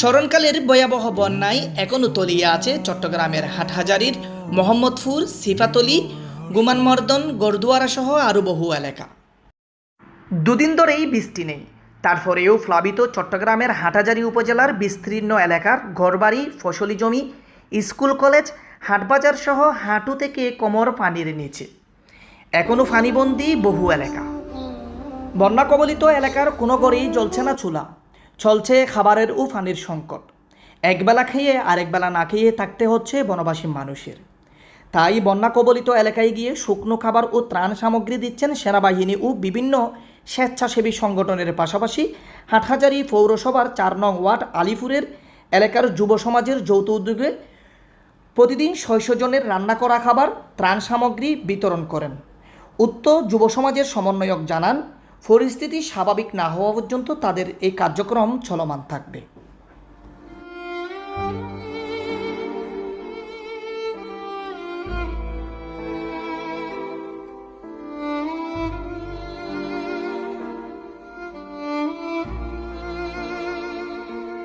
স্মরণকালের ভয়াবহ বন্যায় এখনও তলিয়ে আছে চট্টগ্রামের হাটহাজারির মোহাম্মদপুর, সিফাতলি, গুমানমর্দন গরদুয়ারা সহ আরও বহু এলাকা। দুদিন ধরেই বৃষ্টি নেই। তারপরেও প্লাবিত চট্টগ্রামের হাটহাজারী উপজেলার বিস্তীর্ণ এলাকার ঘরবাড়ি, ফসলি জমি, স্কুল কলেজ, হাটবাজার সহ হাঁটু থেকে কোমর পানির নিচে। এখনও ফানিবন্দি বহু এলাকা। বন্যা কবলিত এলাকার কোনো ঘরেই জ্বলছে না চুলা। চলছে খাবারের ও পানির সংকট। একবেলা খেয়ে আরেকবেলা না খেয়ে থাকতে হচ্ছে বনবাসী মানুষের। তাই বন্যা কবলিত এলাকায় গিয়ে শুকনো খাবার ও ত্রাণ সামগ্রী দিচ্ছেন সেনাবাহিনী ও বিভিন্ন স্বেচ্ছাসেবী সংগঠনের পাশাপাশি হাটহাজারি পৌরসভার চার নং ওয়ার্ড আলিপুরের এলাকার যুব সমাজের যৌথ উদ্যোগে প্রতিদিন ছয়শো জনের রান্না করা খাবার, ত্রাণ সামগ্রী বিতরণ করেন। উত্তর যুব সমাজের সমন্বয়ক জানান পরিস্থিতি স্বাভাবিক না হওয়া পর্যন্ত তাদের এই কার্যক্রম চলমান থাকবে।